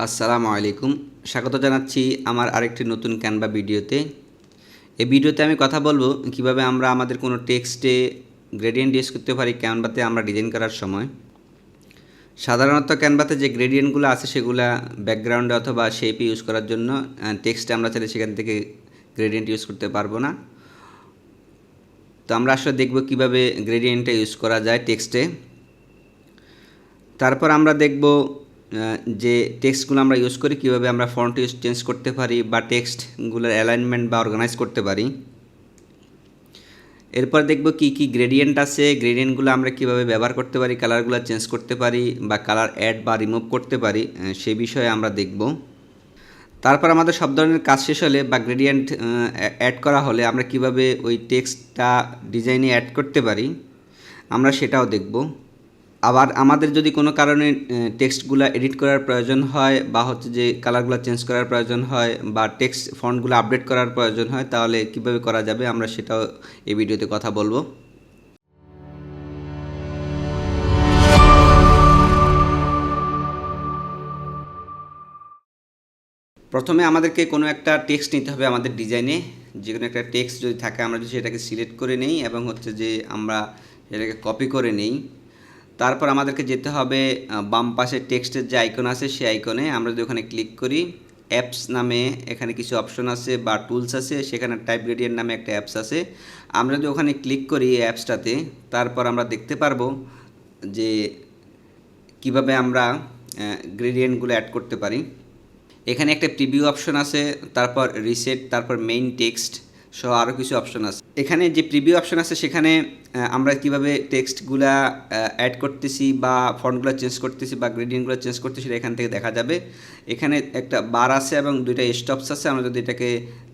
আসসালামু আলাইকুম। স্বাগত জানাচ্ছি আমার আরেকটি নতুন ক্যানভা ভিডিওতে। এই ভিডিওতে আমি কথা বলব কীভাবে আমরা আমাদের কোনো টেক্সটে গ্রেডিয়েন্ট ইউজ করতে পারি ক্যানভাতে আমরা ডিজাইন করার সময়। সাধারণত ক্যানভাতে যে গ্রেডিয়েন্টগুলো আছে সেগুলো ব্যাকগ্রাউন্ডে অথবা শেপে ইউজ করার জন্য টেক্সটে আমরা চাইলে সেখান থেকে গ্রেডিয়েন্ট ইউজ করতে পারব না। তো আমরা আসলে দেখব কীভাবে গ্রেডিয়েন্টটা ইউজ করা যায় টেক্সটে তারপর আমরা দেখব যে টেক্সটগুলো আমরা ইউজ করি, কীভাবে আমরা ফন্ট ইউজ চেঞ্জ করতে পারি বা টেক্সটগুলোর অ্যালাইনমেন্ট বা অর্গানাইজ করতে পারি। এরপর দেখব কি কি গ্রেডিয়েন্ট আছে গ্রেডিয়েন্টগুলো আমরা কীভাবে ব্যবহার করতে পারি কালারগুলো চেঞ্জ করতে পারি বা কালার অ্যাড বা রিমুভ করতে পারি সে বিষয়ে আমরা দেখব। তারপর আমাদের সব ধরনের কাজ শেষ হলে বা গ্রেডিয়েন্ট অ্যাড করা হলে আমরা কীভাবে ওই টেক্সটটা ডিজাইনে অ্যাড করতে পারি, আমরা সেটাও দেখব। আবার আমাদের যদি কোনো কারণে টেক্সটগুলো এডিট করার প্রয়োজন হয় বা হচ্ছে যে কালারগুলো চেঞ্জ করার প্রয়োজন হয় বা টেক্সট ফন্টগুলো আপডেট করার প্রয়োজন হয়, তাহলে কীভাবে করা যাবে আমরা সেটাও এই ভিডিওতে কথা বলব। প্রথমে আমাদেরকে কোনো একটা টেক্সট নিতে হবে আমাদের ডিজাইনে যে কোনো একটা টেক্সট যদি থাকে, আমরা যদি সেটাকে সিলেক্ট করে নেই এবং হচ্ছে যে আমরা সেটাকে কপি করে নেই তারপর আমাদেরকে যেতে হবে বাম পাশে টেক্সটের যে আইকন আছে সেই আইকনে আমরা যদি ওখানে ক্লিক করি অ্যাপস নামে এখানে কিছু অপশন আছে বা টুলস আছে, সেখানে টাইপ গ্রেডিয়েন্ট নামে একটা অ্যাপস আছে। আমরা যদি ওখানে ক্লিক করি অ্যাপসটাতে তারপর আমরা দেখতে পারব যে কীভাবে আমরা গ্রেডিয়েন্টগুলো অ্যাড করতে পারি। এখানে একটা প্রিভিউ অপশন আছে, তারপর রিসেট তারপর মেইন টেক্সট সহ আরও কিছু অপশন আছে। এখানে যে প্রিভিউ অপশন আছে, সেখানে আমরা কীভাবে টেক্সটগুলা অ্যাড করতেছি বা ফন্টগুলো চেঞ্জ করতেছি বা গ্রেডিয়েন্টগুলো চেঞ্জ করতেছি, সেটা এখান থেকে দেখা যাবে। এখানে একটা বার আছে এবং দুইটা স্টপস আছে। আমরা যদি এটাকে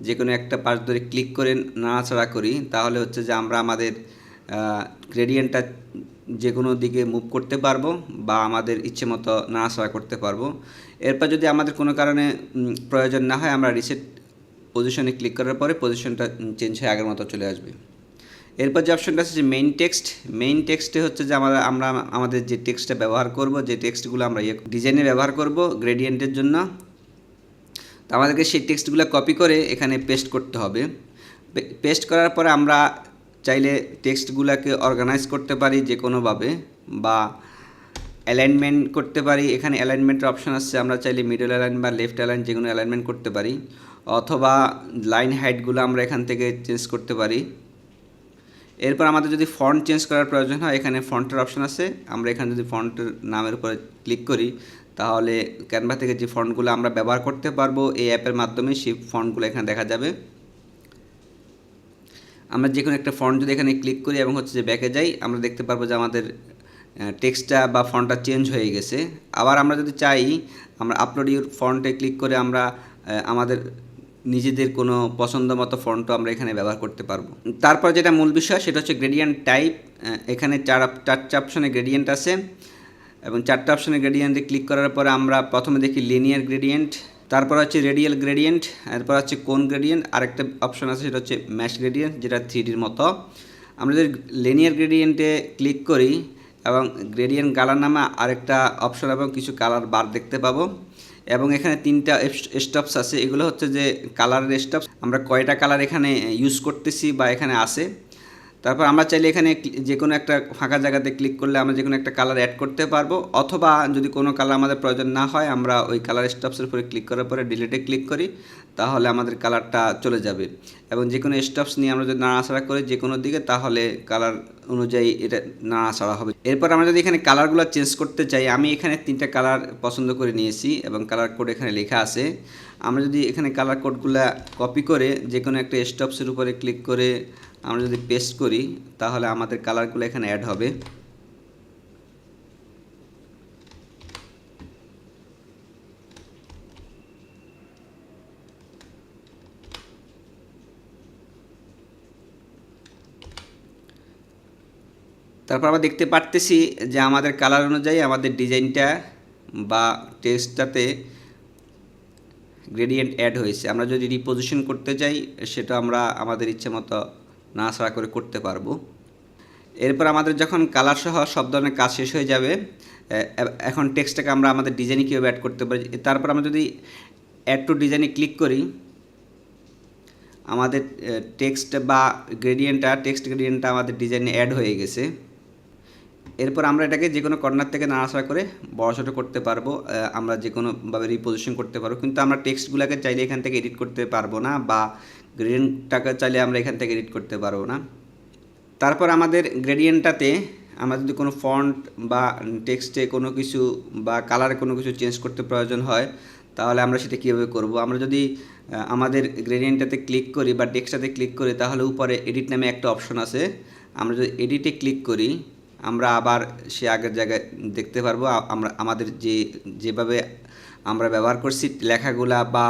যে কোনো একটা পাশ ধরে ক্লিক করে নাড়াচাড়া করি, তাহলে হচ্ছে যে আমরা আমাদের গ্রেডিয়েন্টটা যে কোনো দিকে মুভ করতে পারব বা আমাদের ইচ্ছে মতো নাড়াচাড়া করতে পারব। এরপর যদি আমাদের কোনো কারণে প্রয়োজন না হয়, আমরা রিসেট পজিশনে ক্লিক করার পরে পজিশনটা চেঞ্জ হয়ে আগের মতো চলে আসবে। এরপর যে অপশনটা আছে যে মেইন টেক্সট মেইন টেক্সটে হচ্ছে যে আমরা আমরা, আমাদের যে টেক্সটটা ব্যবহার করব, যে টেক্সটগুলো আমরা ইয়ে ডিজাইনে ব্যবহার করব গ্রেডিয়েন্টের জন্য, তো আমাদেরকে সেই টেক্সটগুলো কপি করে এখানে পেস্ট করতে হবে। পেস্ট করার পরে আমরা চাইলে টেক্সটগুলোকে অর্গানাইজ করতে পারি যে কোনোভাবে বা অ্যালাইনমেন্ট করতে পারি, এখানে অ্যালাইনমেন্টের অপশন আসছে আমরা চাইলে মিডল অ্যালাইন বা লেফট অ্যালাইন যে কোনো অ্যালাইনমেন্ট করতে পারি, অথবা লাইন হাইটগুলো আমরা এখান থেকে চেঞ্জ করতে পারি। এরপর আমাদের যদি ফন্ট চেঞ্জ করার প্রয়োজন হয়, এখানে ফন্টের অপশন আছে, আমরা এখানে যদি ফন্টের নামের উপরে ক্লিক করি, তাহলে ক্যানভা থেকে যে ফন্টগুলো আমরা ব্যবহার করতে পারব, এই অ্যাপের মাধ্যমে সেই ফন্টগুলো এখানে দেখা যাবে। আমরা যে কোনো একটা ফন্ট যদি এখানে ক্লিক করি এবং হচ্ছে যে ব্যাকে যাই, আমরা দেখতে পারব যে আমাদের টেক্সটটা বা ফন্টটা চেঞ্জ হয়ে গেছে। আবার আমরা যদি চাই, আমরা আপলোড ইউর ফন্টে ক্লিক করে আমরা আমাদের নিজেদের কোনো পছন্দ মতো ফন্টও আমরা এখানে ব্যবহার করতে পারব। তারপর যেটা মূল বিষয়, সেটা হচ্ছে গ্রেডিয়েন্ট টাইপ এখানে চার চারটা অপশনে গ্রেডিয়েন্ট আছে এবং চারটা অপশনে গ্রেডিয়েন্টে ক্লিক করার পরে আমরা প্রথমে দেখি লিনিয়ার গ্রেডিয়েন্ট তারপর হচ্ছে রেডিয়াল গ্রেডিয়েন্ট এরপর হচ্ছে কোন গ্রেডিয়েন্ট আরেকটা অপশন আছে সেটা হচ্ছে ম্যাশ গ্রেডিয়েন্ট যেটা থ্রি ডির মতো। আমরা যদি লিনিয়ার গ্রেডিয়েন্টে ক্লিক করি এবং গ্রেডিয়েন্ট কালার নামে আরেকটা অপশন এবং কিছু কালার বার দেখতে পাবো। এবং এখানে তিনটা স্টপস আছে। এগুলো হচ্ছে যে কালারের স্টপস আমরা কয়টা কালার এখানে ইউজ করতেছি বা এখানে আছে। তারপর আমরা চাইলে এখানে যে কোনো একটা ফাঁকা জায়গাতে ক্লিক করলে আমরা যে কোনো একটা কালার অ্যাড করতে পারব, অথবা যদি কোনো কালার আমাদের প্রয়োজন না হয়, আমরা ওই কালার স্টপসের উপরে ক্লিক করার পরে ডিলিটে ক্লিক করি, তাহলে আমাদের কালারটা চলে যাবে। এবং যে কোনো স্টপস নিয়ে আমরা যদি নাড়াচাড়া করি যে কোনো দিকে, তাহলে কালার অনুযায়ী এটা নাড়াচাড়া হবে। এরপর আমরা যদি এখানে কালারগুলো চেঞ্জ করতে চাই, আমি এখানে তিনটা কালার পছন্দ করে নিয়েছি, এবং কালার কোড এখানে লেখা আছে। আমরা যদি এখানে কালার কোডগুলো কপি করে যে কোনো একটা স্টপসের উপরে ক্লিক করে আমরা যদি পেস্ট করি, তাহলে আমাদের কালারগুলো এখানে অ্যাড হবে। তারপর আমরা দেখতে পারতেছি যে আমাদের কালার অনুযায়ী আমাদের ডিজাইনটা বা টেক্সটটাতে গ্রেডিয়েন্ট অ্যাড হয়েছে। আমরা যদি রিপোজিশন করতে চাই সেটা আমরা আমাদের ইচ্ছে মতো নাড়াচাড়া করে করতে পারব। এরপর আমাদের যখন কালার সহ সব ধরনের কাজ শেষ হয়ে যাবে এখন টেক্সটটাকে আমরা আমাদের ডিজাইনে কীভাবে অ্যাড করতে পারি, তারপর আমরা যদি অ্যাড টু ডিজাইনে ক্লিক করি, আমাদের টেক্সট বা গ্রেডিয়েন্টটা টেক্সট গ্রেডিয়েন্টটা আমাদের ডিজাইনে অ্যাড হয়ে গেছে। এরপর আমরা এটাকে যে কোনো কর্নার থেকে নাড়াচাড়া করে বড় ছোটো করতে পারব আমরা যে কোনোভাবে রিপোজিশন করতে পারব, কিন্তু আমরা টেক্সটগুলোকে চাইলে এখান থেকে এডিট করতে পারব না বা গ্রেডিয়েন্টটাকে চাইলে আমরা এখান থেকে এডিট করতে পারব না। তারপর আমাদের গ্রেডিয়েন্টটাতে আমরা যদি কোনো ফন্ট বা টেক্সটে কোনো কিছু বা কালারে কোনো কিছু চেঞ্জ করতে প্রয়োজন হয়, তাহলে আমরা সেটা কীভাবে করব? আমরা যদি আমাদের গ্রেডিয়েন্টটাতে ক্লিক করি বা টেক্সটাতে ক্লিক করি, তাহলে উপরে এডিট নামে একটা অপশন আছে। আমরা যদি এডিটে ক্লিক করি, আমরা আবার সে আগের জায়গায় দেখতে পারব আমরা, আমাদের যে, যেভাবে আমরা ব্যবহার করছি লেখাগুলা বা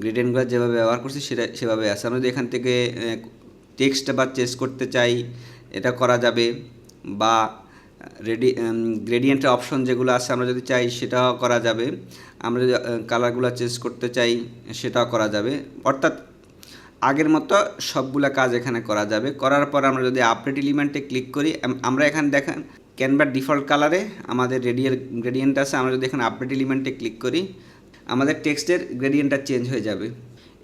গ্রেডিয়েন্টগুলো যেভাবে ব্যবহার করছি সেটা, সেভাবে আছে। আমরা যদি এখান থেকে টেক্সট বা চেঞ্জ করতে চাই, এটা করা যাবে। বা রেডি গ্রেডিয়েন্টের অপশন যেগুলো আছে আমরা যদি চাই সেটাও করা যাবে। আমরা যদি কালারগুলো চেঞ্জ করতে চাই, সেটাও করা যাবে। অর্থাৎ, আগের মতো সবগুলা কাজ এখানে করা যাবে। করার পর আমরা যদি আপডেট এলিমেন্টে ক্লিক করি আমরা এখানে দেখেন ক্যানভার ডিফল্ট কালারে আমাদের রেডিয়ার গ্রেডিয়েন্ট আছে। আমরা যদি এখানে আপডেট এলিমেন্টে ক্লিক করি আমাদের টেক্সটের গ্রেডিয়েন্টটা চেঞ্জ হয়ে যাবে।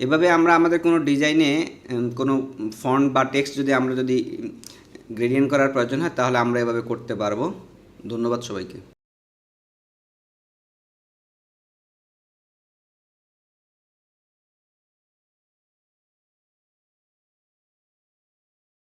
এভাবে আমরা আমাদের কোনো ডিজাইনে কোনো ফন্ট বা টেক্সট যদি আমরা যদি গ্রেডিয়েন্ট করার প্রয়োজন হয়, তাহলে আমরা এভাবে করতে পারব। ধন্যবাদ সবাইকে।